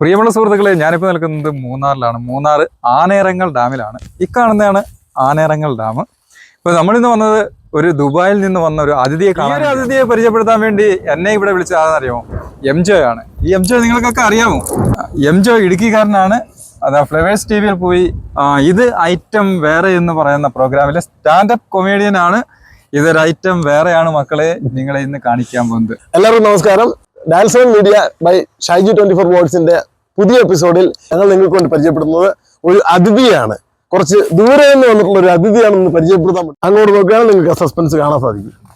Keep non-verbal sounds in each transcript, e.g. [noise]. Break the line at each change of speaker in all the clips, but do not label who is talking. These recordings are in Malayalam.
പ്രിയമുള്ള സുഹൃത്തുക്കളെ ഞാനിപ്പോൾ നിൽക്കുന്നത് മൂന്നാറിലാണ്. മൂന്നാർ ആനേറങ്ങൽ ഡാമിലാണ്. ഇക്കാണുന്നതാണ് ആനേറങ്ങൽ ഡാം. ഇപ്പോൾ നമ്മളിന്ന് വന്നത് ഒരു ദുബായിൽ നിന്ന് വന്ന ഒരു അതിഥിയെ കാണാൻ അതിഥിയെ പരിചയപ്പെടുത്താൻ വേണ്ടി എന്നെ ഇവിടെ വിളിച്ച ആരെന്നറിയാമോ എം ജോ ആണ്. ഈ എം ജോ നിങ്ങൾക്കൊക്കെ അറിയാമോ? എം ജോ ഇടുക്കിക്കാരനാണ്. അതാ ഫ്ലവേഴ്സ് ടി വിയിൽ പോയി ഇത് ഐറ്റം വേറെ എന്ന് പറയുന്ന പ്രോഗ്രാമിലെ സ്റ്റാൻഡപ്പ് കൊമേഡിയൻ ആണ്. ഇതൊരു ഐറ്റം വേറെയാണ് മക്കളെ നിങ്ങളെ ഇന്ന് കാണിക്കാൻ പോകുന്നത്.
എല്ലാവർക്കും നമസ്കാരം. Dance media by Shaiji twenty four വേർഡ്സിന്റെ പുതിയ എപ്പിസോഡിൽ ഞങ്ങൾ നിങ്ങൾക്ക് കൊണ്ട് പരിചയപ്പെടുന്നത് ഒരു അതിഥിയാണ്. കുറച്ച് ദൂരെ നിന്ന് വന്നിട്ടുള്ള ഒരു അതിഥിയാണെന്ന് പരിചയപ്പെടുത്താൻ അങ്ങോട്ട് നോക്കുകയാണെങ്കിൽ നിങ്ങൾക്ക് സസ്പെൻസ് കാണാൻ സാധിക്കും.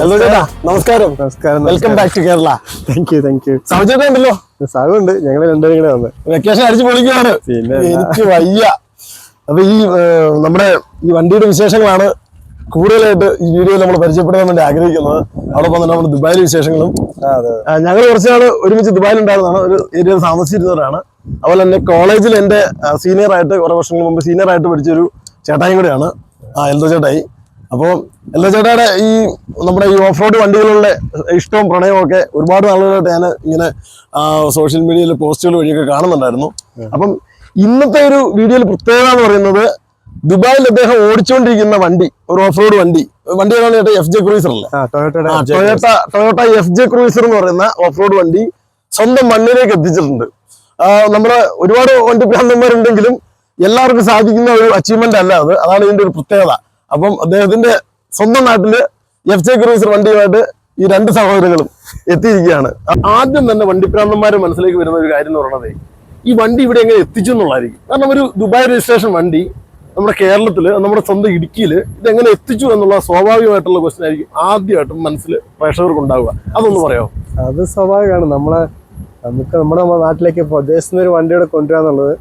ഹലോ ചേട്ടാ നമസ്കാരം.
നമസ്കാരം
welcome back to Kerala
thank you thank you
സൗജന്യം ഉണ്ടല്ലോ.
സാഗുണ്ട് ഞങ്ങൾ രണ്ടുപേരും കൂടെ വന്ന്.
വെക്കേഷൻ അടിച്ചു പൊളിക്കുകയാണ്.
പിന്നെ
എനിക്ക് വയ്യ. അപ്പൊ ഈ നമ്മുടെ ഈ വണ്ടിയുടെ വിശേഷങ്ങളാണ് കൂടുതലായിട്ട് ഈ വീഡിയോയിൽ നമ്മൾ പരിചയപ്പെടാൻ വേണ്ടി ആഗ്രഹിക്കുന്നത്. അതോടൊപ്പം തന്നെ നമ്മുടെ ദുബായിലെ വിശേഷങ്ങളും. ഞങ്ങൾ കുറച്ച് നാൾ ഒരുമിച്ച് ദുബായിൽ ഉണ്ടായിരുന്നതാണ് ഒരു ഏരിയയിൽ താമസിച്ചിരുന്നവരാണ്. അതുപോലെ തന്നെ കോളേജിൽ എന്റെ സീനിയർ ആയിട്ട് കുറെ വർഷങ്ങൾ മുമ്പ് സീനിയർ ആയിട്ട് പഠിച്ചൊരു ചേട്ടായും കൂടെയാണ്. ആ എൽദോ ചേട്ടായി? അപ്പോൾ അല്ല ചേട്ടായുടെ ഈ നമ്മുടെ ഈ ഓഫ് റോഡ് വണ്ടികളുടെ ഇഷ്ടവും പ്രണയവും ഒക്കെ ഒരുപാട് നാളുകളായിട്ട് ഞാൻ ഇങ്ങനെ സോഷ്യൽ മീഡിയയിൽ പോസ്റ്റുകൾ വഴിയൊക്കെ കാണുന്നുണ്ടായിരുന്നു. അപ്പം ഇന്നത്തെ ഒരു വീഡിയോയിൽ പ്രത്യേകത എന്ന് പറയുന്നത് ദുബായിൽ അദ്ദേഹം ഓടിച്ചുകൊണ്ടിരിക്കുന്ന വണ്ടി ഒരു ഓഫ് റോഡ് വണ്ടി. വണ്ടി ഏതാണ് ചേട്ടാ എഫ് ജെ ക്രൂസർ അല്ലേ? Toyota Toyota F J cruiser എന്ന് പറയുന്ന ഓഫ് റോഡ് വണ്ടി സ്വന്തം മണ്ണിലേക്ക് എത്തിച്ചിട്ടുണ്ട്. നമ്മുടെ ഒരുപാട് വണ്ടി ഭ്രാന്തന്മാരുണ്ടെങ്കിലും എല്ലാവർക്കും സാധിക്കുന്ന ഒരു അച്ചീവ്മെന്റ് അല്ല അത്. അതാണ് ഇതിന്റെ ഒരു പ്രത്യേകത. അപ്പം അദ്ദേഹത്തിന്റെ സ്വന്തം നാട്ടിൽ എഫ് ജെ ക്രൂസർ വണ്ടിയുമായിട്ട് ഈ രണ്ട് സഹോദരങ്ങളും എത്തിയിരിക്കുകയാണ്. ആദ്യം തന്നെ വണ്ടിപ്രാന്തന്മാരെ മനസ്സിലേക്ക് വരുന്ന ഒരു കാര്യം എന്ന് പറയുന്നത് ഈ വണ്ടി ഇവിടെ എങ്ങനെ എത്തിച്ചു എന്നുള്ളതായിരിക്കും. കാരണം ഒരു ദുബായ് രജിസ്ട്രേഷൻ വണ്ടി നമ്മുടെ കേരളത്തിൽ നമ്മുടെ സ്വന്തം ഇടുക്കിയിൽ എങ്ങനെ എത്തിച്ചു എന്നുള്ള സ്വാഭാവികമായിട്ടുള്ള ക്വസ്റ്റൻ ആയിരിക്കും ആദ്യമായിട്ടും മനസ്സിൽ പ്രേക്ഷകർക്ക് ഉണ്ടാവുക. അതൊന്ന് പറയാമോ?
അത് സ്വാഭാവികമാണ്. നമ്മളെ നമുക്ക് നമ്മുടെ നാട്ടിലേക്ക് പ്രദേശത്തുനിന്ന് ഒരു വണ്ടിയുടെ കൊണ്ടുവരാന്നുള്ളത്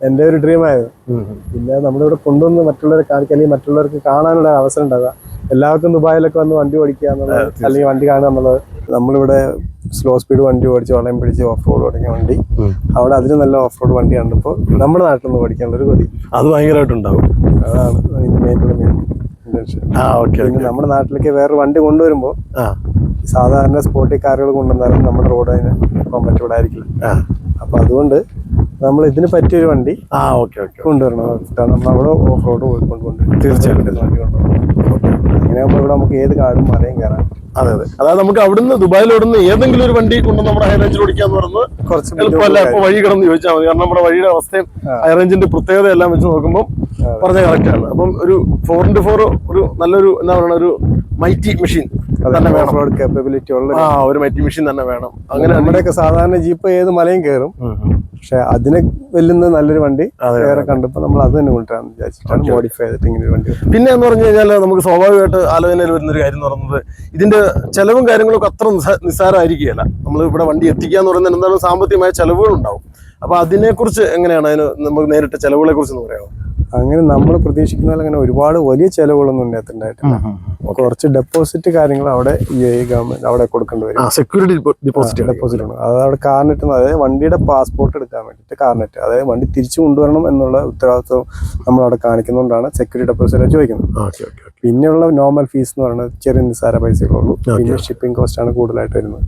എന്റെ ഒരു ഡ്രീം ആയിരുന്നു പിന്നെ നമ്മളിവിടെ കൊണ്ടുവന്ന് മറ്റുള്ളവരെ കാണിക്കുക അല്ലെങ്കിൽ മറ്റുള്ളവർക്ക് കാണാനുള്ള അവസരം ഉണ്ടാകുക എല്ലാവർക്കും ദുബായിലൊക്കെ വന്ന് വണ്ടി ഓടിക്കുക എന്നുള്ളത് അല്ലെങ്കിൽ വണ്ടി കാണുക എന്നുള്ളത്. നമ്മളിവിടെ സ്ലോ സ്പീഡ് വണ്ടി ഓടിച്ച് വളയം പിടിച്ച് ഓഫ് റോഡ് ഓടിക്കുന്ന വണ്ടി. അവിടെ അതിന് നല്ല ഓഫ് റോഡ് വണ്ടി കണ്ടപ്പോൾ നമ്മുടെ നാട്ടിൽ നിന്ന് ഓടിക്കാനുള്ള ഒരു കൊതി
അത് ഭയങ്കരമായിട്ടുണ്ടാവും
അതാണ് മെയിനുള്ള മെയിൻ പിന്നെ നമ്മുടെ നാട്ടിലേക്ക് വേറെ വണ്ടി കൊണ്ടുവരുമ്പോൾ സാധാരണ സ്പോർട്ടി കാറുകൾ കൊണ്ടുവന്നാലും നമ്മുടെ റോഡ് അതിന് കോമ്പറ്റബിൾ ആയിരിക്കില്ല. അപ്പൊ അതുകൊണ്ട് നമ്മൾ ഇതിന് പറ്റിയൊരു വണ്ടി
ആ ഓക്കെ ഓക്കെ
കൊണ്ടുവരണം. നമ്മൾ അവിടെ ഓഫ് റോഡ് കൊണ്ടുവരും.
തീർച്ചയായിട്ടും.
അങ്ങനെയാകുമ്പോൾ ഇവിടെ നമുക്ക് ഏത് കാടും മലയും കയറാം
അതെ അതെ. അതായത് നമുക്ക് അവിടുന്ന് ദുബായിൽ ഏതെങ്കിലും ഒരു വണ്ടി കൊണ്ട് നമ്മുടെ ഹൈറേഞ്ചിൽ ഓടിക്കാന്ന് പറയുന്നത്
കുറച്ച്
എളുപ്പമല്ല ഇപ്പൊ വഴി കിടന്ന് ചോദിച്ചാൽ മതി. കാരണം നമ്മുടെ വഴിയുടെ അവസ്ഥയും. ഹൈറേഞ്ചിന്റെ പ്രത്യേകത എല്ലാം വെച്ച് നോക്കുമ്പോൾ പറഞ്ഞ കറക്റ്റ് ആണ്. അപ്പം ഒരു ഫോർ ഇന്റു ഫോർ ഒരു നല്ലൊരു എന്താ പറയുക ഒരു മൈറ്റി മെഷീൻ തന്നെ വേണം.
റോഡ് കേപ്പബിലിറ്റി ഉള്ള
ആ ഒരു മൈറ്റി മെഷീൻ തന്നെ വേണം.
അങ്ങനെ
അങ്ങനെ
നമ്മുടെയൊക്കെ സാധാരണ ജീപ്പ് ഏത് മലയും കയറും. പക്ഷെ അതിനെ വെല്ലുന്ന നല്ലൊരു വണ്ടി വേറെ കണ്ടപ്പോൾ നമ്മൾ അത് തന്നെ കൊണ്ടുവരാന്ന് വിചാരിച്ചിട്ടാണ് മോഡിഫൈ ചെയ്തിട്ട് ഇങ്ങനെ ഒരു വണ്ടി
പിന്നെ എന്ന് പറഞ്ഞു കഴിഞ്ഞാൽ നമുക്ക് സ്വാഭാവികമായിട്ട് ആലോചനയിൽ വരുന്ന ഒരു കാര്യം എന്ന് പറയുന്നത് ഇതിന്റെ ചെലവും കാര്യങ്ങളൊക്കെ അത്ര നിസ്സാ- നിസ്സാരമായിരിക്കുകയല്ല നമ്മൾ ഇവിടെ വണ്ടി എത്തിക്കുക എന്ന് പറയുന്നത് എന്താണ് സാമ്പത്തികമായ ചെലവുകൾ ഉണ്ടാവും അപ്പൊ അതിനെക്കുറിച്ച് എങ്ങനെയാണ് അതിന് നമുക്ക് നേരിട്ട് ചെലവുകളെ കുറിച്ച് പറയാമോ?
അങ്ങനെ നമ്മൾ പ്രതീക്ഷിക്കുന്ന പോലെ അങ്ങനെ ഒരുപാട് വലിയ ചെലവുകളൊന്നും ഇതിനകത്തുണ്ടായിട്ടില്ല കുറച്ച് ഡെപ്പോസിറ്റ് കാര്യങ്ങൾ അവിടെ യു എ ഗവൺമെന്റ് അവിടെ കൊടുക്കേണ്ടി വരും.
സെക്യൂരിറ്റി ഡെപ്പോസിറ്റ്
ഡെപ്പോസിറ്റ് ആണ് അത് അവിടെ കാർനെറ്റ് അതായത് വണ്ടിയുടെ പാസ്പോർട്ട് എടുക്കാൻ വേണ്ടിയിട്ട് കാർനെറ്റ് അതായത് വണ്ടി തിരിച്ചു കൊണ്ടുവരണം എന്നുള്ള ഉത്തരവാദിത്വം നമ്മൾ അവിടെ കാണിക്കുന്നതുകൊണ്ടാണ് സെക്യൂരിറ്റി ഡെപ്പോസിറ്റ് ചോദിക്കുന്നത്. പിന്നെയുള്ള നോർമൽ ഫീസ് എന്ന് പറയുന്നത് ചെറിയ നിസ്സാര പൈസകളുള്ളൂ. പിന്നെ ഷിപ്പിംഗ് കോസ്റ്റ് ആണ് കൂടുതലായിട്ട് വരുന്നത്.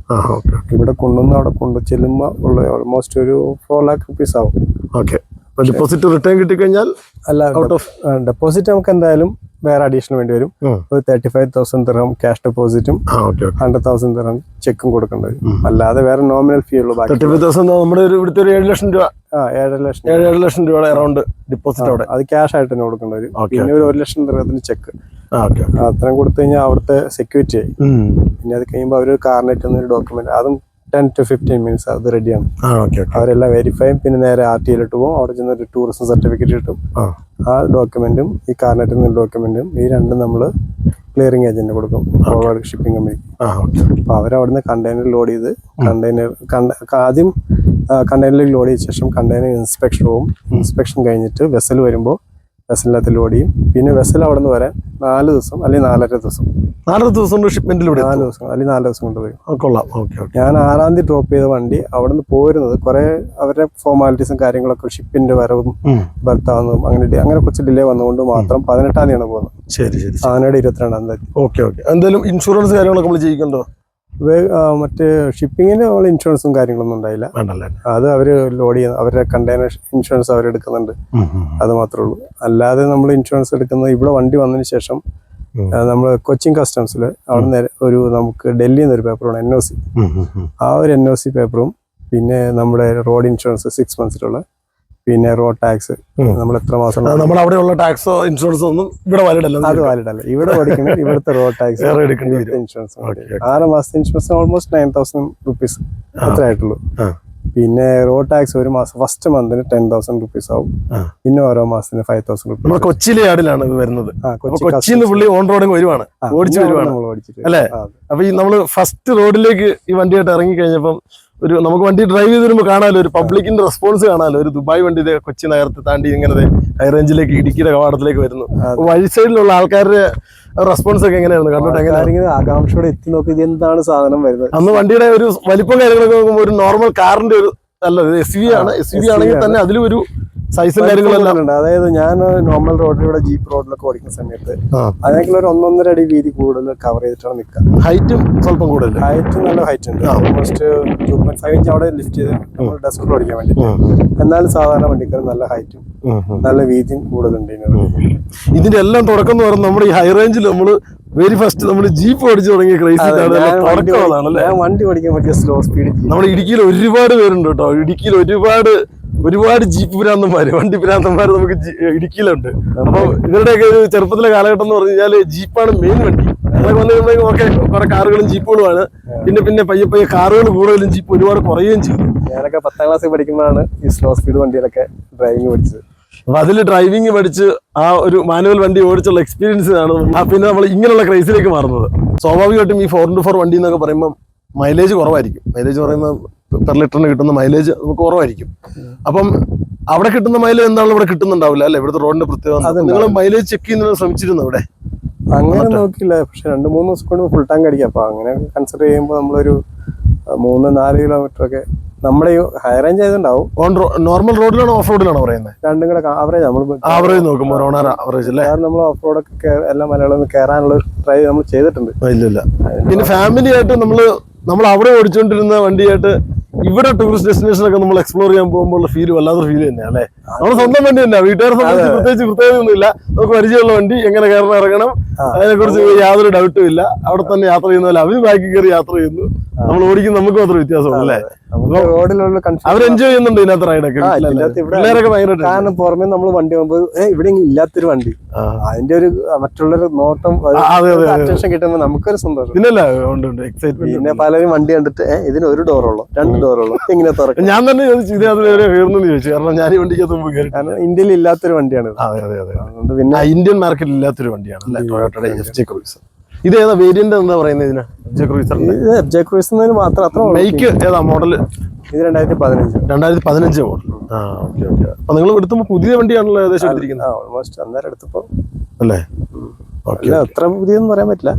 ഇവിടെ കൊണ്ടുവന്ന് അവിടെ കൊണ്ടു ചെല്ലുമ്പോൾ ഉള്ള ഓൾമോസ്റ്റ് ഒരു ഫോർ ലാക്ക് റുപ്പീസ് ആവും.
ഓക്കെ. ഡിപ്പോസിറ്റ് റിട്ടേൺ കിട്ടിക്കഴിഞ്ഞാൽ
അല്ല
ഔട്ട് ഓഫ്
ഡെപ്പോസിറ്റ് നമുക്ക് എന്തായാലും വേറെ അഡീഷണൽ വേണ്ടി വരും. ഒരു thirty five thousand dirham cash ഡെപ്പോസിറ്റും hundred thousand dirham ചെക്കും കൊടുക്കേണ്ടി വരും. അല്ലാതെ വേറെ നോമിനൽ ഫീ ഉള്ളൂ
തേർട്ടി ഫൈവ് തൗസൻഡ് നമ്മുടെ ഒരു ഇവിടുത്തെ ഒരു ഏഴ് ലക്ഷം രൂപ.
ആ ഏഴര ലക്ഷം.
ഏഴ് ഏഴ് ലക്ഷം രൂപയുടെ അറൗണ്ട് ഡിപ്പോസിറ്റ് അവിടെ.
അത് ക്യാഷ് ആയിട്ട് തന്നെ കൊടുക്കേണ്ടി വരും. പിന്നെ ഒരു ഒരു ലക്ഷം ദിർഹത്തിന് ചെക്ക് അത്രയും കൊടുത്തു കഴിഞ്ഞാൽ അവിടുത്തെ സെക്യൂരിറ്റി ആയി. പിന്നെ അത് കഴിയുമ്പോൾ അവർ കാർനെറ്റ് എന്നൊരു ഡോക്യുമെന്റ് അതും ടെൻ ടു ഫിഫ്റ്റീൻ മിനിറ്റ്സ് അത് റെഡിയാണ് അവരെല്ലാം വെരിഫൈയും പിന്നെ നേരെ ആർ ടി ഐയിലോട്ട് പോകും. അവിടെ ചെന്ന് ഒരു ടൂറിസം സർട്ടിഫിക്കറ്റ് കിട്ടും.
ആ.
ഡോക്യുമെന്റും ഈ കാർനെറ്റിൽ നിന്ന് ഡോക്യുമെന്റും ഈ രണ്ടും നമ്മൾ ക്ലിയറിംഗ് ഏജന്റ് കൊടുക്കും. ഫോർവേഡ് ഷിപ്പിംഗ് കമ്പനി
അപ്പൊ
അപ്പോൾ അവരവിടുന്ന് കണ്ടെയ്നർ ലോഡ് ചെയ്ത് കണ്ടെയ്നർ ആദ്യം കണ്ടെയ്നറിൽ ലോഡ് ചെയ്ത ശേഷം കണ്ടെയ്നർ ഇൻസ്പെക്ഷൻ പോകും ഇൻസ്പെക്ഷൻ കഴിഞ്ഞിട്ട് വെസൽ വരുമ്പോൾ വെസലിനകത്ത് ലോഡ് ചെയ്യും. പിന്നെ വെസൽ അവിടെ നിന്ന് വരാൻ നാല് ദിവസം അല്ലെങ്കിൽ നാലര ദിവസം.
നാലര ദിവസം കൊണ്ട് ഷിപ്മെന്റിൽ ഇവിടെ
നാല് ദിവസം അല്ലെങ്കിൽ നാല് ദിവസം കൊണ്ട് വരും.
കൊള്ളാം. ഓക്കെ ഓക്കെ
ഞാൻ ആറാം തീയതി ഡ്രോപ്പ് ചെയ്ത വണ്ടി അവിടെ നിന്ന് പോരുന്നത് കുറേ അവരുടെ ഫോർമാലിറ്റീസും കാര്യങ്ങളൊക്കെ ഷിപ്പിന്റെ വരവും ഭർത്താവുന്നതും അങ്ങനെ അങ്ങനെ കുറച്ച് ഡിലേ വന്നുകൊണ്ട് മാത്രം പതിനെട്ടാം തീയതിയാണ് പോകുന്നത്.
ശരി ശരി
ആനയുടെ ഇരുപത്തിരണ്ടാം തീയതി.
ഓക്കെ ഓക്കെ എന്തായാലും ഇൻഷുറൻസ് കാര്യങ്ങളൊക്കെ നമ്മൾ ചെയ്യിക്കണ്ടോ?
മറ്റേ ഷിപ്പിങ്ങിന് നമ്മൾ ഇൻഷുറൻസും കാര്യങ്ങളൊന്നും ഉണ്ടായില്ല. അത് അവർ ലോഡ് ചെയ്യുന്ന അവരുടെ കണ്ടെയ്നർ ഇൻഷുറൻസ് അവർ എടുക്കുന്നുണ്ട്. അത് മാത്രമേ ഉള്ളൂ. അല്ലാതെ നമ്മൾ ഇൻഷുറൻസ് എടുക്കുന്നത് ഇവിടെ വണ്ടി വന്നതിന് ശേഷം. നമ്മൾ കൊച്ചിൻ കസ്റ്റംസിൽ അവിടെ ഒരു നമുക്ക് ഡൽഹിയിൽ നിന്ന് ഒരു പേപ്പറാണ് എൻ ഒ സി ആ ഒരു എൻ ഒ സി പേപ്പറും പിന്നെ നമ്മുടെ റോഡ് ഇൻഷുറൻസ് സിക്സ് മന്ത്സിലുള്ള പിന്നെ റോഡ് ടാക്സ് നമ്മൾ എത്ര മാസം
നമ്മൾ അവിടെയുള്ള ടാക്സോ ഇൻഷുറൻസോ ഒന്നും ഇവിടെ വാലിഡ് അല്ല.
അത് വാലിഡ് അല്ല. ഇവിടെ പഠിക്കുന്നത് ഇവിടുത്തെ റോഡ് ടാക്സ് ഇൻഷുറൻസ്. ആറ് മാസത്തെ insurance almost nine thousand rupees അത്ര ആയിട്ടുള്ളൂ. പിന്നെ റോഡ് ടാക്സ് ഒരു മാസം ഫസ്റ്റ് മന്തിന് ടെൻ തൗസൻഡ് റുപ്പീസ് ആവും. പിന്നെ ഓരോ മാസത്തിന് ഫൈവ് തൗസൻഡ് റുപ്പീസ്
നമ്മൾ കൊച്ചിയിലെ ആടിലാണ് ഇത് വരുന്നത്. കൊച്ചിയിൽ നിന്ന് പുള്ളി ഓൺ റോഡിങ് വരുവാണ്. ഓടിച്ചു വരുവാണ്. അല്ലെ? അപ്പൊ ഈ നമ്മൾ ഫസ്റ്റ് റോഡിലേക്ക് ഈ വണ്ടിയായിട്ട് ഇറങ്ങി കഴിഞ്ഞപ്പം ഒരു നമുക്ക് വണ്ടി ഡ്രൈവ് ചെയ്ത് വരുമ്പോൾ കാണാമല്ലോ ഒരു പബ്ലിക്കിന്റെ റെസ്പോൺസ് കാണാമല്ലോ ഒരു ദുബായ് വണ്ടി കൊച്ചി നഗരത്തെ താണ്ടി ഇങ്ങനെ ഹൈ റേഞ്ചിലേക്ക് ഇടുക്കിയുടെ കവാടത്തിലേക്ക് വരുന്നു. വഴി സൈഡിലുള്ള ആൾക്കാരുടെ റെസ്പോൺസ് ഒക്കെ എങ്ങനെയായിരുന്നു കണ്ടിട്ട്
ആകാംക്ഷയോടെ എത്തി നോക്കി ഇത് എന്താണ് സാധനം വരുന്നത്?
അന്ന് വണ്ടിയുടെ ഒരു വലിപ്പം കാര്യങ്ങളൊക്കെ നോക്കുമ്പോൾ ഒരു നോർമൽ കാറിന്റെ ഒരു അല്ല എസ് വി ആണ്. എസ് വി ആണെങ്കിൽ തന്നെ അതിലും ഒരു സൈസും കാര്യങ്ങളെല്ലാം
ഉണ്ട് അതായത് ഞാൻ നോർമൽ റോഡിലൂടെ ജീപ്പ് റോഡിലൊക്കെ ഓടിക്കുന്ന സമയത്ത് അതിനേക്കാൾ ഒരു ഒന്നൊന്നര അടി വീതി കൂടുതൽ കവർ ചെയ്തിട്ടാണ് നിൽക്കുക.
ഹൈറ്റും സ്വല്പം കൂടുതൽ
ഹൈറ്റ് നല്ല ഹൈറ്റ് ഉണ്ട്. Almost two point five inch അവിടെ ലിഫ്റ്റ് ചെയ്ത് നമ്മൾ ഡെസ്ക് ഓടിക്കാൻ വേണ്ടി. എന്നാലും സാധാരണ വണ്ടിക്കാർ നല്ല ഹൈറ്റും നല്ല വീതിയും കൂടുതലുണ്ട്.
ഇതിന്റെ എല്ലാം തുടക്കം എന്ന് പറയുന്നത് നമ്മുടെ ഈ ഹൈ റേഞ്ചിൽ നമ്മൾ വെരി ഫസ്റ്റ് നമ്മൾ ജീപ്പ് ഓടിച്ചു തുടങ്ങിയ ക്രൈസി
അതെ, ഞാൻ വണ്ടി
തുടക്കം
ഓടി-
അതാണല്ലേ
ഞാൻ വണ്ടി ഓടിക്കാൻ പറ്റിയ സ്ലോ സ്പീഡ്
നമ്മുടെ ഇടുക്കിയിൽ ഒരുപാട് പേരുണ്ട് കേട്ടോ. ഇടുക്കിയിൽ ഒരുപാട് ഒരുപാട് ജീപ്പ് ഭ്രാന്തന്മാര് വണ്ടി ഭ്രാന്തന്മാര് നമുക്ക് ഇടുക്കിയിലുണ്ട്. അപ്പൊ ഇവരുടെയൊക്കെ ഒരു ചെറുപ്പത്തിലെ കാലഘട്ടം എന്ന് പറഞ്ഞു കഴിഞ്ഞാൽ ജീപ്പാണ് മെയിൻ വണ്ടി. അതൊക്കെ വന്നു കഴിയുമ്പോഴേക്കും ഓക്കെ കുറെ കാറുകളും ജീപ്പുകളുമാണ്. പിന്നെ പിന്നെ പയ്യെ പയ്യെ കാറുകൾ കൂടുതലും ജീപ്പ് ഒരുപാട് കുറയുകയും ചെയ്തു.
ഞാനൊക്കെ പത്താം ക്ലാസ്സിൽ പഠിക്കുമ്പോഴാണ് ഈ സ്ലോ സ്പീഡ് വണ്ടിയിലൊക്കെ ഡ്രൈവിംഗ് പഠിച്ചത്.
അപ്പൊ അതിൽ ഡ്രൈവിംഗ് പഠിച്ച് ആ ഒരു മാനുവൽ വണ്ടി ഓടിച്ചുള്ള എക്സ്പീരിയൻസ് ആണ് പിന്നെ നമ്മൾ ഇങ്ങനെയുള്ള ക്രൈസിലേക്ക് മാറുന്നത്. സ്വാഭാവികമായിട്ടും ഈ ഫോർ ഇന്റു ഫോർ വണ്ടി എന്നൊക്കെ പറയുമ്പോൾ മൈലേജ് കുറവായിരിക്കും. മൈലേജ് പറയുമ്പോൾ പെർ ലിറ്ററിന് കിട്ടുന്ന മൈലേജ് നമുക്ക് കുറവായിരിക്കും. അപ്പം അവിടെ കിട്ടുന്ന മൈലേജ് എന്താണോ ഇവിടെ കിട്ടുന്നുണ്ടാവില്ല അല്ലെ? ഇവിടുത്തെ റോഡിന്റെ പ്രത്യേകത നിങ്ങൾ മൈലേജ് ചെക്ക് ചെയ്യുന്നതിന് ശ്രമിച്ചിരുന്നു അവിടെ
അങ്ങനെ നോക്കില്ല പക്ഷെ രണ്ട് മൂന്ന് ദിവസം കൊണ്ട് ഫുൾ ടാങ്ക് അടിക്കാം. അപ്പൊ അങ്ങനെ കൺസിഡർ ചെയ്യുമ്പോൾ നമ്മളൊരു മൂന്ന് നാല് കിലോമീറ്റർ ഒക്കെ നമ്മുടെ ഹൈ റേഞ്ച് ആയതുണ്ടാവും.
ഓൺ നോർമൽ റോഡിലാണോ ഓഫ് റോഡിലാണോ പറയുന്നത്
രണ്ടും കൂടെ ആവറേജ് നമ്മൾ
ആവറേജ് നോക്കുമ്പോൾ ആവറേജ് അല്ലേ?
കാരണം നമ്മൾ ഓഫ് റോഡൊക്കെ ഒക്കെ എല്ലാ മലയാളം കയറാനുള്ള ട്രൈ നമ്മൾ ചെയ്തിട്ടുണ്ട്.
ഇല്ല ഇല്ല. പിന്നെ ഫാമിലി ആയിട്ട് നമ്മൾ നമ്മൾ അവിടെ ഓടിച്ചുകൊണ്ടിരുന്ന വണ്ടിയായിട്ട് ഇവിടെ ടൂറിസ്റ്റ് ഡെസ്റ്റിനേഷൻ ഒക്കെ നമ്മൾ എക്സ്പ്ലോർ ചെയ്യാൻ പോകുമ്പോൾ ഫീൽ വല്ലാത്തൊരു ഫീൽ തന്നെയാണ് അല്ലേ? നമ്മുടെ സ്വന്തം വണ്ടി തന്നെ വീട്ടുകാരെ സംബന്ധിച്ച് പ്രത്യേകിച്ച് പ്രത്യേകതയൊന്നും ഇല്ല നമുക്ക് പരിചയമുള്ള വണ്ടി എങ്ങനെ കയറണം ഇറങ്ങണം
അതിനെക്കുറിച്ച്
അതിനെ കുറിച്ച് യാതൊരു ഡൗട്ടും ഇല്ല. അവിടെ തന്നെ യാത്ര ചെയ്യുന്ന പോലെ അവർ ബാക്കി കയറി യാത്ര ചെയ്യുന്നു. നമ്മൾ ഓടിക്കുന്ന നമുക്ക് മാത്രം വ്യത്യാസമാണ് അല്ലേ?
റോഡിലുള്ള
അവർ എൻജോയ് ചെയ്യുന്നുണ്ട് ഇതിനകത്ത് റൈഡൊക്കെ പിള്ളേരൊക്കെ ഭയങ്കരമായിട്ട്
കാരണം പുറമെ നമ്മൾ വണ്ടി പോകുമ്പോൾ ഇവിടെ ഇല്ലാത്തൊരു വണ്ടി. അതിന്റെ ഒരു മറ്റുള്ളൊരു നോട്ടം കിട്ടുമ്പോൾ നമുക്കൊരു സന്തോഷം. പിന്നെ പല പലരും വണ്ടി കണ്ടിട്ട് ഇതിന് ഒരു ഡോറുള്ളൂ രണ്ട് ഡോറുള്ളൂ ഇങ്ങനെ തുറക്കും.
ഞാൻ തന്നെ ചോദിച്ചു ഇത് ചോദിച്ചു. കാരണം ഞാൻ ഈ വണ്ടിക്കകത്ത് മുമ്പ് കയറി.
കാരണം ഇന്ത്യയിൽ ഇല്ലാത്തൊരു വണ്ടിയാണ്.
അതെ അതെ അതെ.
അതുകൊണ്ട് പിന്നെ
ഇന്ത്യൻ മാർക്കറ്റിൽ ഇല്ലാത്തൊരു വണ്ടിയാണ് അല്ലേ? ടൊയോട്ടയുടെ എഫ് ജെ ക്രൂസർ ഇത് ഏതാ വേരിയന്റ് എന്താ പറയുന്നത് ഇതിന്? ജെ
മാത്രം അത്ര
ബൈക്ക് ഏതാ മോഡൽ
ഇത് രണ്ടായിരത്തി പതിനഞ്ച്
രണ്ടായിരത്തി പതിനഞ്ച് മോഡൽ ആ ഓക്കെ ഓക്കെ അപ്പൊ നിങ്ങൾ എടുത്തുമ്പോൾ പുതിയ വണ്ടിയാണല്ലോ ഏകദേശം എടുത്തിരിക്കുന്നത്.
ഓൾമോസ്റ്റ് അന്നേരം എടുത്തപ്പോ.
അല്ലേ?
അത്ര പുതിയെന്ന് പറയാൻ പറ്റില്ല.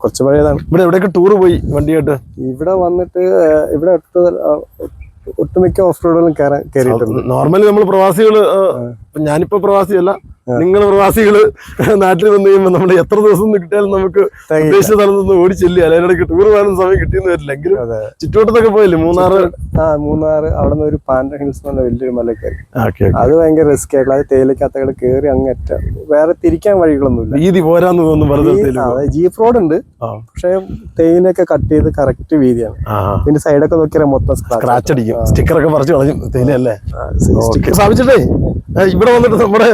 കുറച്ച് പഴയതാണ്.
ഇവിടെ എവിടെയൊക്കെ ടൂർ പോയി വണ്ടിയായിട്ട്?
ഇവിടെ വന്നിട്ട് ഇവിടെ ഒട്ടുമിക്ക ഓഫ് റോഡുകളും കയറാൻ കയറിയിട്ടുണ്ട്
നോർമലി നമ്മൾ പ്രവാസികൾ ഞാനിപ്പോ പ്രവാസിയല്ല. നിങ്ങൾ പ്രവാസികൾ നാട്ടിൽ വന്നു കഴിയുമ്പോൾ നമ്മൾ എത്ര ദിവസം കിട്ടിയാലും നമുക്ക്. ഉദ്ദേശിച്ച സ്ഥലത്ത് നിന്ന് ഓടിച്ചെല്ലുക അതിനിടയ്ക്ക് ടൂർ പോകാനും സമയം കിട്ടിയെന്ന് വരില്ല. എങ്കിലും ചുറ്റുവട്ടത്തൊക്കെ പോയില്ലേ? മൂന്നാറ്?
ആ മൂന്നാർ അവിടെ നിന്ന് ഒരു പാൻഡ ഹിൽസ് എന്നുള്ള വലിയൊരു മല കയറി അത് ഭയങ്കര റിസ്ക് ആയിട്ടുള്ള അത് തേയിലക്കത്തകൾ കയറി അങ്ങറ്റ വേറെ തിരിക്കാൻ വഴികളൊന്നുമില്ല.
വീതി പോരാന്ന് തോന്നുന്നു
ജീപ്പ് റോഡ് ഉണ്ട്. പക്ഷെ തേയിലൊക്കെ കട്ട് ചെയ്ത് കറക്റ്റ് വീതിയാണ്. പിന്നെ സൈഡൊക്കെ നോക്കിയാൽ മൊത്തം
സ്ക്രാച്ച് അടിക്കും. സ്റ്റിക്കറൊക്കെ പറിച്ചു കളഞ്ഞു. തേയിലല്ലേ സ്ഥാപിച്ചിട്ടേ? ഇവിടെ വന്നിട്ട് നമ്മുടെ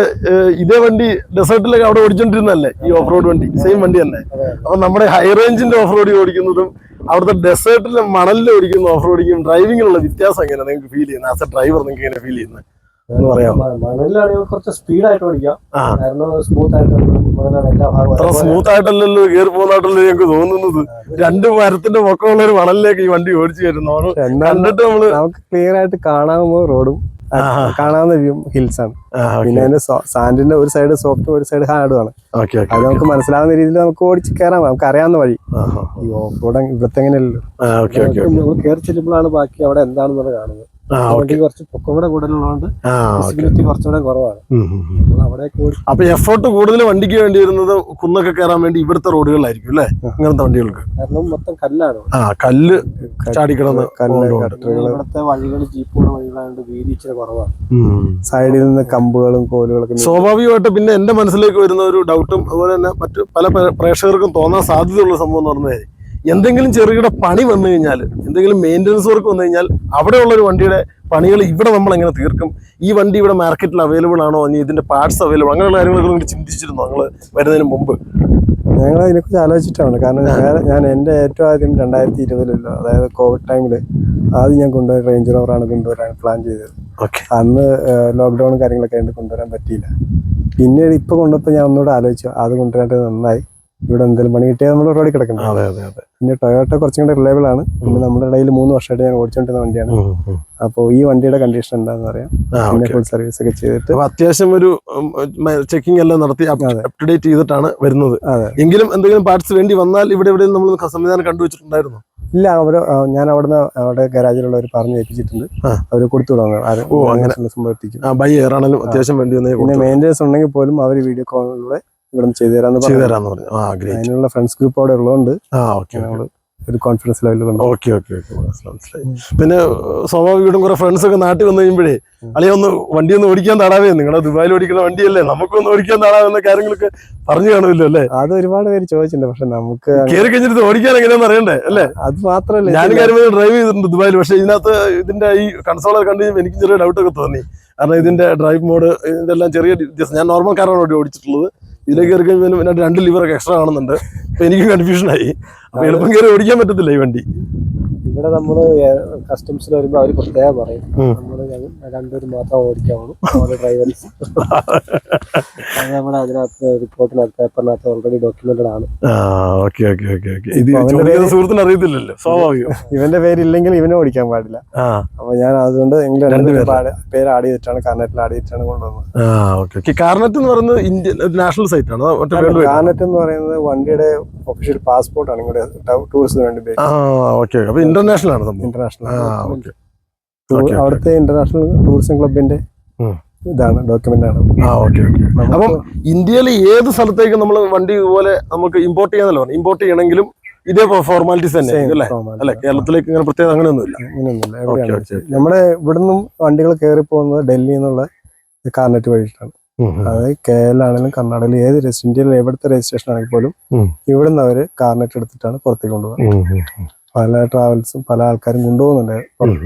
ഇതേ വണ്ടി ഡെസേർട്ടിലൊക്കെ അവിടെ ഓടിച്ചോണ്ടിരുന്നല്ലേ ഈ ഓഫ് റോഡ് വണ്ടി സെയിം വണ്ടി തന്നെ. അപ്പൊ നമ്മുടെ ഹൈ റേഞ്ചിന്റെ ഓഫ് റോഡ് ഓടിക്കുന്നതും അവിടുത്തെ ഡെസേർട്ടിലെ മണലിൽ ഓടിക്കുന്ന ഓഫ് റോഡിങ്ങും ഡ്രൈവിങ്ങിലുള്ള വ്യത്യാസം എങ്ങനെ നിങ്ങൾക്ക് ഫീൽ ചെയ്യുന്നത്? ആസ് എ ഡ്രൈവർ നിങ്ങൾക്ക് എങ്ങനെ ഫീൽ ചെയ്യുന്നത്?
മണലിലാണെങ്കിൽ കുറച്ച് സ്പീഡായിട്ട് ഓടിക്കാം.
ആ.
കാരണം സ്മൂത്ത് ആയിട്ട്
അത്ര സ്മൂത്ത് ആയിട്ടല്ലല്ലോ കയറി പോകുന്നതായിട്ടല്ലോ ഞങ്ങൾക്ക് തോന്നുന്നത്. രണ്ട് മരത്തിന്റെ പൊക്കമുള്ള ഒരു മണലിലേക്ക് ഈ വണ്ടി ഓടിച്ചു
വരുന്നു
കണ്ടിട്ട് നമ്മൾ
നമുക്ക് ക്ലിയർ ആയിട്ട് കാണാവുന്ന റോഡും. കാണാവുന്ന വ്യൂ ഹിൽസ് ആണ് പിന്നെ അതിന്റെ സാൻഡിന്റെ ഒരു സൈഡ് സോഫ്റ്റ് ഒരു സൈഡ് ഹാർഡും ആണ്. അത് നമുക്ക് മനസ്സിലാവുന്ന രീതിയിൽ നമുക്ക് ഓടിച്ച് കയറാം നമുക്ക് അറിയാവുന്ന വഴി. ഈ ഓഫ് റോഡ് ഇവിടുത്തെ എങ്ങനെയല്ലോ നമ്മൾ കയറി ചെല്ലുമ്പോഴാണ് ബാക്കി അവിടെ എന്താണെന്നുള്ളത് കാണുന്നത്. കുറച്ച് പൊക്കം കൂടെ കൂടുതലുള്ളതുകൊണ്ട്
ആ ഓക്കെ.
കുറച്ചുകൂടെ കുറവാണ്.
അപ്പൊ എഫേർട്ട് കൂടുതൽ വണ്ടിക്ക് വേണ്ടി വരുന്നത് കുന്നൊക്കെ കയറാൻ വേണ്ടി ഇവിടുത്തെ റോഡുകളിലായിരിക്കും അല്ലേ? ഇങ്ങനത്തെ വണ്ടികൾക്ക്.
കാരണം മൊത്തം കല്ലാണ്.
ആ കല്ല് ചാടിക്കിടന്ന്
ഇവിടുത്തെ വഴികൾ ജീപ്പുള്ള വഴികളായതുകൊണ്ട് വീതി ഇച്ചിരി കുറവാണ്. സൈഡിൽ നിന്ന് കമ്പുകളും കോലുകളൊക്കെ
സ്വാഭാവികമായിട്ട് പിന്നെ എന്റെ മനസ്സിലേക്ക് വരുന്ന ഒരു ഡൗട്ടും അതുപോലെ തന്നെ മറ്റു പല പ്രേ- പ്രേക്ഷകർക്കും തോന്നാൻ സാധ്യതയുള്ള സംഭവം എന്ന് പറഞ്ഞാൽ എന്തെങ്കിലും ചെറുകിട പണി വന്നു കഴിഞ്ഞാൽ എന്തെങ്കിലും മെയിന്റനൻസ് വർക്ക് വന്നു കഴിഞ്ഞാൽ അവിടെയുള്ള ഒരു വണ്ടിയുടെ പണികൾ ഇവിടെ നമ്മൾ എങ്ങനെ തീർക്കും? ഈ വണ്ടി ഇവിടെ മാർക്കറ്റിൽ അവൈലബിൾ ആണോ? ഇനി ഇതിന്റെ പാർട്സ് അവൈലബിൾ അങ്ങനെയുള്ള കാര്യങ്ങളൊക്കെ നിങ്ങൾ ചിന്തിച്ചിരുന്നു? നിങ്ങൾ വരുന്നതിന് മുമ്പ്?
ഞങ്ങൾ അതിനെക്കുറിച്ച് ആലോചിച്ചിട്ടാണ്. കാരണം ഞാൻ- എന്റെ ഏറ്റവും ആദ്യം രണ്ടായിരത്തി ഇരുപതിലല്ലോ അതായത് കോവിഡ് ടൈമിൽ ആദ്യം ഞാൻ കൊണ്ടുപോയി റേഞ്ച് റോവറാണ് കൊണ്ടുവരാൻ പ്ലാൻ ചെയ്തത്.
ഓക്കെ.
അന്ന് ലോക്ക്ഡൗണും കാര്യങ്ങളൊക്കെ ആയിട്ട് കൊണ്ടുവരാൻ പറ്റിയില്ല. പിന്നീട് ഇപ്പോൾ കൊണ്ടപ്പോൾ ഞാൻ ഒന്നുകൂടെ ആലോചിച്ചു. അത് കൊണ്ടുവരാനായിട്ട് നന്നായി. ഇവിടെ എന്തെങ്കിലും പണി കിട്ടിയാൽ നമ്മൾ റോഡിൽ കിടക്കണം
അതെ അതെ അതെ.
പിന്നെ ടൊയോട്ട കുറച്ചും കൂടെ റിലയബിൾ ആണ്. പിന്നെ നമ്മുടെ ഇടയിൽ മൂന്ന് വർഷമായിട്ട് ഞാൻ ഓടിച്ചുകൊണ്ടിരുന്ന വണ്ടിയാണ്. അപ്പോൾ ഈ വണ്ടിയുടെ കണ്ടീഷൻ എന്താണെന്ന് അറിയാം പിന്നെ ഫുൾ സർവീസ് ഒക്കെ ചെയ്തിട്ട്
അത്യാവശ്യം ഒരു ചെക്കിംഗ് എല്ലാം നടത്തി
അപ്ഡേറ്റ്
ടു ഡേറ്റ് ചെയ്തിട്ടാണ് വരുന്നത്. എങ്കിലും എന്തെങ്കിലും പാർട്സ് വേണ്ടി വന്നാൽ ഇവിടെ എവിടെയും നമ്മൾ സംവിധാനം കണ്ടുവച്ചിട്ടുണ്ടായിരുന്നു
ഇല്ല അവർ ഞാൻ അവിടുന്ന് അവിടെ ഗരാജിലുള്ളവർ പറഞ്ഞു ഏൽപ്പിച്ചിട്ടുണ്ട്.
അവർ
അവർ കൊടുത്തു വിടാം ആരും
അങ്ങനെ.
സംഭവം എത്തിക്കും.
ആ ബൈ എയർ ആണെങ്കിലും അത്യാവശ്യം വേണ്ടി
പിന്നെ മെയിന്റെനൻസ് ഉണ്ടെങ്കിൽ പോലും അവർ വീഡിയോ കോളിലൂടെ ഇവിടെ ചെയ്തു തരാന്ന്
ചെയ്തു
പറഞ്ഞു.
തരാന്ന് പറഞ്ഞു. ആ ഗ്രേറ്റ്
അതിനുള്ള ഫ്രണ്ട്സ് ഗ്രൂപ്പ് അവിടെ ഉള്ളതുകൊണ്ട്
ആ ഓക്കെ
ഒരു കോൺഫിഡൻസ് ലെവലിൽ
ഓക്കെ ഓക്കെ ഓക്കെ മനസ്സിലായി പിന്നെ സ്വാഭാവികമായിട്ടും കുറെ ഫ്രണ്ട്സ് ഒക്കെ നാട്ടിൽ വന്നു കഴിയുമ്പോഴേ അളിയ ഒന്ന് വണ്ടി ഒന്ന് ഓടിക്കാൻ താടാവേ നിങ്ങളെ ദുബായിൽ ഓടിക്കുന്ന വണ്ടിയല്ലേ നമുക്കൊന്ന് ഓടിക്കാൻ താടാവുന്ന കാര്യങ്ങളൊക്കെ പറഞ്ഞു കാണുമല്ലോ അല്ലേ?
അത് ഒരുപാട് പേര് ചോദിച്ചിട്ടുണ്ട് പക്ഷെ നമുക്ക്
കയറി കഴിഞ്ഞിട്ട് ഓടിക്കാൻ എങ്ങനെയാന്ന് അറിയണ്ടേ അല്ലേ?
അത് മാത്രമല്ല
ഞാൻ കാര്യം ഡ്രൈവ് ചെയ്തിട്ടുണ്ട് ദുബായിൽ പക്ഷെ ഇതിനകത്ത് ഇതിന്റെ ഈ കൺസോളർ കണ്ടു എനിക്ക് ചെറിയ ഡൗട്ടൊക്കെ തോന്നി. കാരണം ഇതിന്റെ ഡ്രൈവ് മോഡ് ഇതിന്റെ എല്ലാം ചെറിയ വ്യത്യാസം ഞാൻ നോർമൽ കാറാണ് ഓടി ഓടിച്ചിട്ടുള്ളത്. ഇതിലേക്ക് കയറി കഴിയുമ്പോൾ രണ്ട് ലിവറൊക്കെ എക്സ്ട്രാ കാണുന്നുണ്ട് അപ്പൊ എനിക്ക് കൺഫ്യൂഷൻ ആയി. അപ്പൊ എളുപ്പം കയറി ഓടിക്കാൻ പറ്റത്തില്ല ഈ വണ്ടി.
ഇവിടെ നമ്മൾ കസ്റ്റംസിൽ വരുമ്പോ അവർ പ്രത്യേകം പറയും. നമ്മൾ നമ്മൾ രണ്ടുപേരും മാത്രം ഓടിക്കാവുള്ളൂ. ഡ്രൈവേഴ്സ് അത് നമ്മുടെ അതിനകത്ത് റിപ്പോർട്ടിനകത്ത് പേപ്പറിനകത്ത് ഓൾറെഡി ഡോക്യുമെന്റഡ് ആണ്.
ആ ഓക്കെ ഓക്കെ ഓക്കെ ഓക്കെ. ഇത്
ഇപ്പൊ അവന്റെ
സുഹൃത്തിന് അറിയത്തില്ലല്ലോ സ്വാഭാവികം.
ഇവന്റെ പേരില്ലെങ്കിൽ ഇവനെ ഓടിക്കാൻ പാടില്ല. അപ്പൊ ഞാൻ അതുകൊണ്ട് പേര് ആഡ് ചെയ്തിട്ടാണ് കാർനെറ്റിൽ ആഡ് ചെയ്തിട്ടാണ് കൊണ്ടുവന്നത്.
കാർനെറ്റ് എന്ന് പറയുന്നത് ഇന്ത്യൻ നാഷണൽ സൈറ്റ് ആണ്?
കാർനെറ്റ് എന്ന് പറയുന്നത് വണ്ടിയുടെ ഒഫീഷ്യൽ പാസ്പോർട്ടാണ് ഇവിടെ ടൂറിസ്റ്റിന് വേണ്ടി
അപ്പൊ ഇന്റർനാഷണൽ ആണ് സംഭവം.
ഇന്റർനാഷണൽ
ഓക്കെ
അവിടുത്തെ ഇന്റർനാഷണൽ ടൂറിസം ക്ലബിന്റെ ഇതാണ് ഡോക്യുമെന്റ് ആണ്.
ആ ഓക്കെ ഓക്കെ
നമുക്ക്
അപ്പം ഇന്ത്യയിൽ ഏത് സ്ഥലത്തേക്ക് നമ്മൾ വണ്ടി ഇതുപോലെ നമുക്ക് ഇമ്പോർട്ട് ചെയ്യാന്നല്ലോ ഇമ്പോർട്ട് ചെയ്യണമെങ്കിലും ഇതേ ഫോർമാലിറ്റീസ് തന്നെ അല്ലേ? കേരളത്തിലേക്ക് ഇങ്ങനെ പ്രത്യേകത അങ്ങനെയൊന്നുമില്ല.
അങ്ങനെയൊന്നുമില്ല. നമ്മുടെ ഇവിടുന്നും വണ്ടികൾ കയറി പോകുന്നത് ഡൽഹി എന്നുള്ള കാർനെറ്റ് വഴിയിട്ടാണ് അതായത് കേരളാണെങ്കിലും കർണാടകയിലും ഏത് ഇന്ത്യയിലെ എവിടുത്തെ രജിസ്ട്രേഷൻ ആണെങ്കിൽ പോലും ഇവിടുന്ന് അവർ കാർനെറ്റ് എടുത്തിട്ടാണ് പുറത്തേക്ക് കൊണ്ടുപോകുന്നത്. പല ട്രാവൽസും പല ആൾക്കാരും കൊണ്ടുപോകുന്നുണ്ട്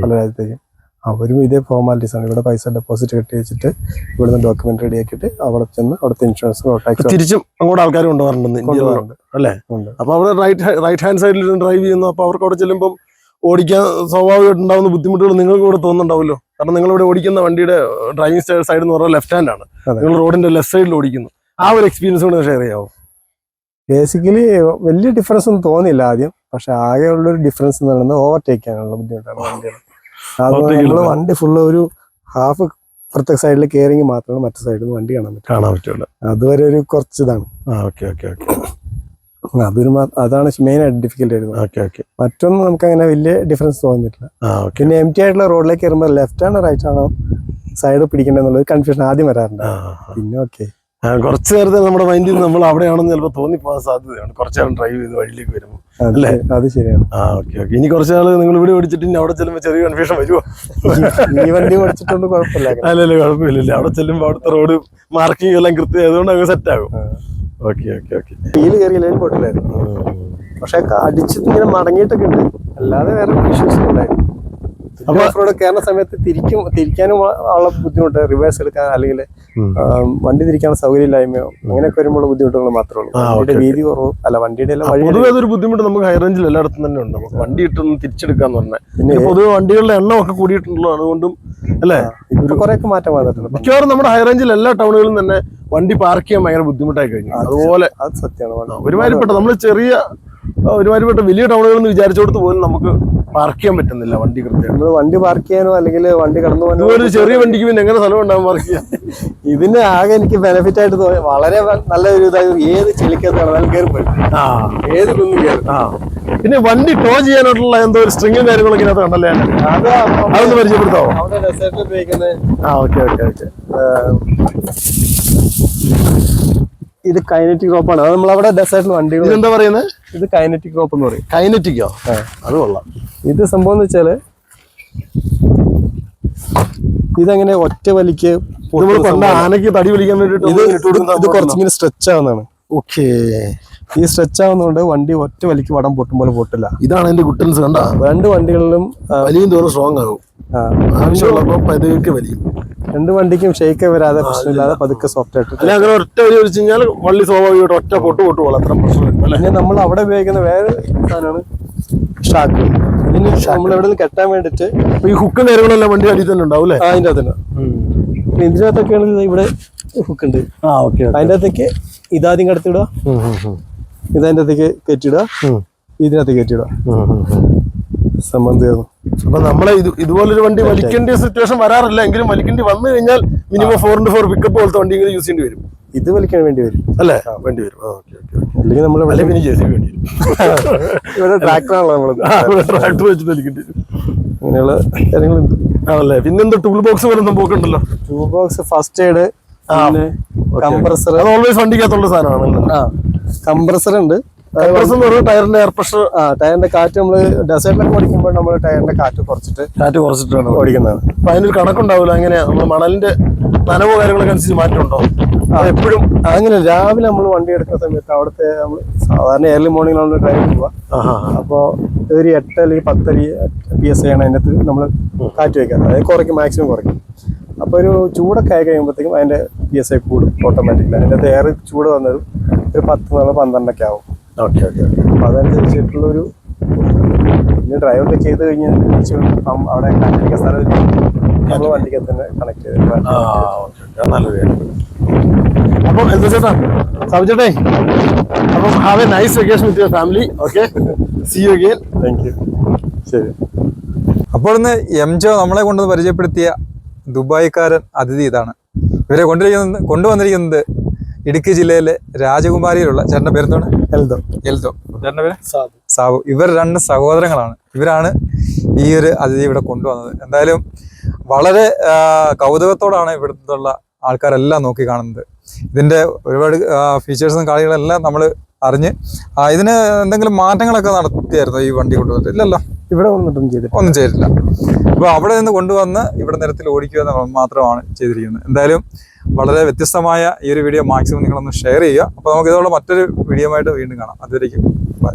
പല രാജ്യത്തേക്കും. അവരും ഇതേ ഫോർമാലിറ്റീസ് ആണ്. ഇവിടെ പൈസ ഡെപ്പോസിറ്റ് കെട്ടി വെച്ചിട്ട് ഇവിടുന്ന് ഡോക്യുമെന്റ് റെഡി ആക്കിയിട്ട് അവിടെ ചെന്ന് അവിടുത്തെ ഇൻഷുറൻസ് ടാക്സ്
തിരിച്ചും അങ്ങോട്ട് ആൾക്കാർ കൊണ്ടുപോകാറുണ്ട് അല്ലേ?
ഉണ്ട്.
അപ്പൊ അവിടെ റൈറ്റ് റൈറ്റ് ഹാൻഡ് സൈഡിൽ ഡ്രൈവ് ചെയ്യുന്നു അപ്പൊ അവർക്ക് അവിടെ ചെല്ലുമ്പോൾ ഓടിക്കാൻ സ്വാഭാവികമായിട്ടുണ്ടാവുന്ന ബുദ്ധിമുട്ടുകൾ നിങ്ങൾക്ക് ഇവിടെ തോന്നുന്നുണ്ടാവുമല്ലോ? കാരണം നിങ്ങൾ ഇവിടെ ഓടിക്കുന്ന വണ്ടിയുടെ ഡ്രൈവിംഗ് സൈഡ് എന്ന് പറഞ്ഞാൽ ലെഫ്റ്റ് ഹാൻഡ് ആണ്. നിങ്ങൾ റോഡിന്റെ ലെഫ്റ്റ് സൈഡിൽ ഓടിക്കുന്നു. ആ ഒരു എക്സ്പീരിയൻസ് കൂടെ ഷെയർ ചെയ്യാവോ?
ബേസിക്കലി വലിയ ഡിഫറൻസ് ഒന്നും തോന്നിയില്ല ആദ്യം. പക്ഷെ ആകെ ഉള്ളൊരു ഡിഫറൻസ് എന്ന് പറയുന്നത് ഓവർടേക്ക് ചെയ്യാനുള്ള ബുദ്ധിമുട്ടാണ് വണ്ടികൾ അത് നമ്മൾ വണ്ടി ഫുള്ള് ഒരു ഹാഫ് പ്രത്യേക സൈഡിൽ കയറിങ് മാത്രമാണ് മറ്റു സൈഡിൽ നിന്ന് വണ്ടി കാണാൻ പറ്റും.
കാണാൻ പറ്റുള്ളൂ.
അതുവരെ ഒരു കുറച്ച് ഇതാണ്
ആ ഓക്കെ ഓക്കെ ഓക്കെ
അതൊരു അതാണ് മെയിൻ ആയിട്ട് ഡിഫിക്കൽട്ട്
ഓക്കെ ഓക്കെ
മറ്റൊന്നും നമുക്ക് അങ്ങനെ വലിയ ഡിഫറൻസ് തോന്നിയിട്ടില്ല.
ഓക്കെ
പിന്നെ എം ടി ആയിട്ടുള്ള റോഡിലേക്ക് കയറുമ്പോൾ ലെഫ്റ്റ് ആണോ റൈറ്റ് ആണോ സൈഡ് പിടിക്കേണ്ടതെന്നുള്ളത് കൺഫ്യൂഷൻ ആദ്യം വരാറുണ്ട്. പിന്നെ ഓക്കെ
കുറച്ച് നേരത്തെ നമ്മുടെ മൈൻഡിൽ നമ്മൾ അവിടെയാണെന്ന് ചിലപ്പോൾ തോന്നിപ്പോകാൻ സാധ്യതയാണ് കുറച്ച് നേരം ഡ്രൈവ് ചെയ്ത് വഴിയിലേക്ക് വരുമ്പോൾ അല്ലേ?
അത് ശരിയാണ്.
ആ ഓക്കെ ഓക്കെ ഇനി കുറച്ച് നാൾ നിങ്ങൾ ഇവിടെ ഓടിച്ചിട്ട് ഇനി അവിടെ ചെല്ലുമ്പോൾ ചെറിയ കൺഫ്യൂഷൻ വരുമോ
ഈ വണ്ടി ഓടിച്ചിട്ടൊന്നും കുഴപ്പമില്ല.
അല്ലല്ലേ കുഴപ്പമില്ല. അവിടെ ചെല്ലുമ്പോൾ അവിടുത്തെ റോഡ് മാർക്കിംഗ് എല്ലാം കൃത്യം ആയതുകൊണ്ട് അങ്ങ് സെറ്റ് ആകും. ഓക്കെ ഓക്കെ ഓക്കെ
വീൽ കയറിയില്ലെങ്കിൽ പൊട്ടില്ലായിരുന്നു പക്ഷെ അടിച്ചിട്ട് ഇങ്ങനെ മടങ്ങിയിട്ടൊക്കെ ഉണ്ട്. അല്ലാതെ വേറെ ഇഷ്യൂസ് ഉണ്ടായിരുന്നു ഓഫ് റോഡ് കയറുന്ന സമയത്ത് തിരിക്കും തിരിക്കാനും ഉള്ള ബുദ്ധിമുട്ട് റിവേഴ്സ് എടുക്കാൻ അല്ലെങ്കിൽ വണ്ടി തിരിക്കാനുള്ള സൗകര്യമില്ലായ്മയോ അങ്ങനെയൊക്കെ വരുമ്പോൾ ബുദ്ധിമുട്ടുകൾ മാത്രമേ ഉള്ളൂ. വണ്ടിയുടെ വീതി കുറവ് അല്ല വണ്ടിയുടെ ഒരു
പൊതുവെ അതൊരു ബുദ്ധിമുട്ട് നമുക്ക് ഹൈ റേഞ്ചിൽ എല്ലായിടത്തും തന്നെ ഉണ്ട്. വണ്ടി ഇട്ടൊന്ന് തിരിച്ചെടുക്കാന്ന് പറഞ്ഞാൽ.
പിന്നെ
പൊതുവെ വണ്ടികളുടെ എണ്ണം ഒക്കെ കൂടിയിട്ടുണ്ടല്ലോ അതുകൊണ്ടും അല്ലേ?
കുറെ കുറെയൊക്കെ മാറ്റം വന്നിട്ടുണ്ട്.
മിക്കവാറും നമ്മുടെ ഹൈ റേഞ്ചിൽ എല്ലാ ടൗണുകളിലും തന്നെ വണ്ടി പാർക്ക് ചെയ്യാൻ ഭയങ്കര ബുദ്ധിമുട്ടായി കഴിഞ്ഞു. അതുപോലെ
അത് സത്യമാണ്.
ഒരുമാതിരിപ്പെട്ട നമ്മൾ ചെറിയ ഒരുമാതിരിപ്പെട്ട വലിയ ടൗണുകളെന്ന് വിചാരിച്ചോടത്ത് പോലും നമുക്ക് പാർക്ക് ചെയ്യാൻ പറ്റുന്നില്ല വണ്ടി കൃത്യമായിട്ട്.
വണ്ടി പാർക്ക് ചെയ്യാനോ അല്ലെങ്കിൽ വണ്ടി കടന്നു പോകാനോ
ഒരു ചെറിയ വണ്ടിക്ക് പിന്നെ എങ്ങനെ സ്ഥലം ഉണ്ടാകും പാർക്ക് ചെയ്യാൻ? [laughs]
ഇതിന് ആകെ എനിക്ക് ബെനിഫിറ്റ് ആയിട്ട് തോന്നി. വളരെ നല്ല ഒരു ഇതായി. ഏത് ചെളിക്കത്ത് നടന്നാലും കയറി പോയി.
ആ.
ഏത് കുന്നും കയറി
ആ. പിന്നെ വണ്ടി ടോ ചെയ്യാനായിട്ടുള്ള എന്തോ ഒരു സ്ട്രിങ്ങും കാര്യങ്ങളൊക്കെ ഇതിനകത്ത് കണ്ടല്ലേ
അത്
അതൊന്ന് പരിചയപ്പെടുത്താവോ ആ ഓക്കെ ഓക്കെ ഓക്കെ
ഇത് കൈനറ്റിക് ആണ്. അത് നമ്മളവിടെ ഡെസേർട്ടിൽ വണ്ടികൾ
എന്താ പറയുന്നത്
ഇത് കൈനറ്റിക് റോപ്പ് എന്ന് പറയും.
കൈനറ്റിക്കോ അത് കൊള്ളാം.
ഇത് സംഭവം എന്ന് വെച്ചാൽ ഇതെങ്ങനെ ഒറ്റ വലിക്ക്
ആനയ്ക്ക് തടി പിടിക്കാൻ വേണ്ടിട്ട്
ഇത് കുറച്ചിങ്ങനെ സ്ട്രെച്ച് ആവുന്നതാണ്.
ഓക്കേ.
ഈ സ്ട്രെച്ച് ആവുന്നതുകൊണ്ട് വണ്ടി ഒറ്റ വലിക്ക് വടം പൊട്ടും പോലെ പൊട്ടില്ല.
ഇതാണ് അതിന്റെ ഗുട്ടൻസ് കണ്ട?
രണ്ട് വണ്ടികളിലും
വലിയ തോറും സ്ട്രോങ് ആകും.
ആവശ്യമുള്ളപ്പോൾ
ആവശ്യമുള്ളപ്പോ പതുക്കെ വലിയും.
രണ്ട് വണ്ടിക്കും ഷെയ്ക്ക് വരാതെ പ്രശ്നമില്ലാതെ പതുക്കെ സോഫ്റ്റ് ആയിട്ട്
അല്ലെ അങ്ങനെ ഒറ്റ വഴി വെച്ച് കഴിഞ്ഞാൽ വള്ളി സ്വാഭാവികമായിട്ട് ഒറ്റ പൊട്ട് പൊട്ട് പോലെ അത്ര പ്രശ്നം
പിന്നെ നമ്മൾ അവിടെ ഉപയോഗിക്കുന്ന വേറെ സാധനമാണ് ഷാക്ക് ഇനി നമ്മൾ എവിടെ നിന്ന് കെട്ടാൻ വേണ്ടിട്ട്
ഈ ഹുക്ക് കാര്യങ്ങളെല്ലാം വണ്ടി അടിയിൽ തന്നെ ഉണ്ടാവും അല്ലേ?
അതിന്റെ അകത്തന്നെ ഇതിനകത്തൊക്കെ ആണെങ്കിൽ ഇവിടെ ഹുക്ക് ഉണ്ട്.
ആ ഓക്കെ
അതിന്റെ അകത്തേക്ക് ഇതാദ്യം കടത്തിടുക ഇതതിന്റെ അകത്തേക്ക് കയറ്റിടുക ഇതിനകത്ത് കയറ്റിടുക സംബന്ധം തീർന്നു
അപ്പൊ നമ്മളെ ഇത് ഇതുപോലൊരു വണ്ടി വലിക്കേണ്ട സിറ്റുവേഷൻ വരാറില്ല. എങ്കിലും വലിക്കേണ്ടി വന്നു കഴിഞ്ഞാൽ minimum four into four pickup പോലത്തെ വണ്ടി ഇങ്ങനെ യൂസ് ചെയ്യേണ്ടി വരും.
ഇത് വലിക്കാൻ വേണ്ടി വരും.
അല്ലേ? വേണ്ടി വരും.
അല്ലെങ്കിൽ നമ്മൾ
വലിയ പിന്നെ ജെ സി വേണ്ടി വരും. [laughs]
ഇവിടെ ട്രാക്ടറാണല്ലോ നമ്മൾ
ട്രാക്ടർ വെച്ച് വലിക്കേണ്ടി വരും.
അങ്ങനെയുള്ള കാര്യങ്ങളുണ്ട്.
ആണല്ലേ? പിന്നെന്താ ടൂൾ ബോക്സ് വരുന്ന പോക്കുണ്ടല്ലോ
tool box first aid compressor
അത് ഓൾവേസ് വണ്ടിക്കകത്തുള്ള
സാധനമാണ് കംപ്രസർ ഉണ്ട്.
ടയറിന്റെ എയർ പ്രഷർ
ടയറിന്റെ കാറ്റ് നമ്മൾ ഡെസേർട്ടിലൊക്കെ ഓടിക്കുമ്പോൾ നമ്മൾ ടയറിന്റെ കാറ്റ് കുറച്ചിട്ട്
കാറ്റ് കുറച്ചിട്ടാണ്
ഓടിക്കുന്നത്.
അപ്പൊ അതിനൊരു കണക്കുണ്ടാവില്ല എങ്ങനെയാ നമ്മൾ മണലിന്റെ നനവോ കാര്യങ്ങളൊക്കെ അനുസരിച്ച് മാറ്റമുണ്ടോ? എപ്പോഴും
അങ്ങനെ രാവിലെ നമ്മൾ വണ്ടി എടുക്കുന്ന സമയത്ത് അവിടുത്തെ നമ്മൾ സാധാരണ ഏർലി മോർണിംഗ് നമ്മൾ ഡ്രൈവ് പോവുക അപ്പോൾ ഒരു എട്ട് അല്ലെങ്കിൽ പത്ത് പി എസ് ആണ് അതിനകത്ത് നമ്മൾ കാറ്റ് വയ്ക്കുക. അതായത് കുറയ്ക്കും മാക്സിമം കുറയ്ക്കും. അപ്പോൾ ഒരു ചൂടൊക്കെ ആയി കഴിയുമ്പോഴത്തേക്കും അതിന്റെ പി എസ് ഐ കൂടും ഓട്ടോമാറ്റിക്കലി അതിന്റെ അകത്ത് എയർ ചൂട് വന്നത് ഒരു പത്ത് നാളോ പന്ത്രണ്ടൊക്കെ ആവും.
ഓക്കെ ഓക്കെ
അപ്പോൾ അതനുസരിച്ചിട്ടുള്ളൊരു പിന്നെ ഡ്രൈവൊക്കെ ചെയ്ത് പം- അവിടെ കണ്ടിരിക്കുന്ന സ്ഥലം നമ്മൾ വണ്ടിക്ക് തന്നെ കണക്ട് ചെയ്ത്
കാര്യം. അപ്പം എന്താ ചേട്ടാ? സാബു ചേട്ടേ അപ്പം have a nice vacation with your family okay see you again
thank you ശരി.
അപ്പോൾ ഇന്ന് എം ജോ നമ്മളെ കൊണ്ടുവന്ന് പരിചയപ്പെടുത്തിയ ദുബായിക്കാരൻ അതിഥി ഇതാണ്. ഇവരെ കൊണ്ടിരിക്കുന്നത് കൊണ്ടുവന്നിരിക്കുന്നത് ഇടുക്കി ജില്ലയിലെ രാജകുമാരിയിലുള്ള ചേട്ടന്റെ പേരെന്താണ്
എൽദോ.
എൽദോ. ചേട്ടന്റെ പേര്? സാബു. ഇവർ രണ്ട് സഹോദരങ്ങളാണ്. ഇവരാണ് ഈ ഒരു അതിഥി ഇവിടെ കൊണ്ടുവന്നത്. എന്തായാലും വളരെ കൗതുകത്തോടാണ് ഇവിടുത്തുള്ള ആൾക്കാരെല്ലാം നോക്കി കാണുന്നത്. ഇതിന്റെ ഒരുപാട് ഫീച്ചേഴ്സും കാര്യങ്ങളെല്ലാം നമ്മൾ അറിഞ്ഞ് ഇതിന് എന്തെങ്കിലും മാറ്റങ്ങളൊക്കെ നടത്തിയായിരുന്നു ഈ വണ്ടി കൊണ്ടുവന്നിട്ട്? ഇല്ലല്ലോ.
ഇവിടെ വന്നിട്ടൊന്നും ചെയ്തില്ല
ഒന്നും ചെയ്തിട്ടില്ല. അപ്പോൾ അവിടെ നിന്ന് കൊണ്ടുവന്ന് ഇവിടെ നിരത്തിൽ ഓടിക്കുക എന്ന് മാത്രമാണ് ചെയ്തിരിക്കുന്നത്. എന്തായാലും വളരെ വ്യത്യസ്തമായ ഈ ഒരു വീഡിയോ മാക്സിമം നിങ്ങളൊന്ന് ഷെയർ ചെയ്യുക. അപ്പോൾ നമുക്ക് ഇതോടെ മറ്റൊരു വീഡിയോ ആയിട്ട് വീണ്ടും കാണാം. അതുവരേക്കും. ബൈ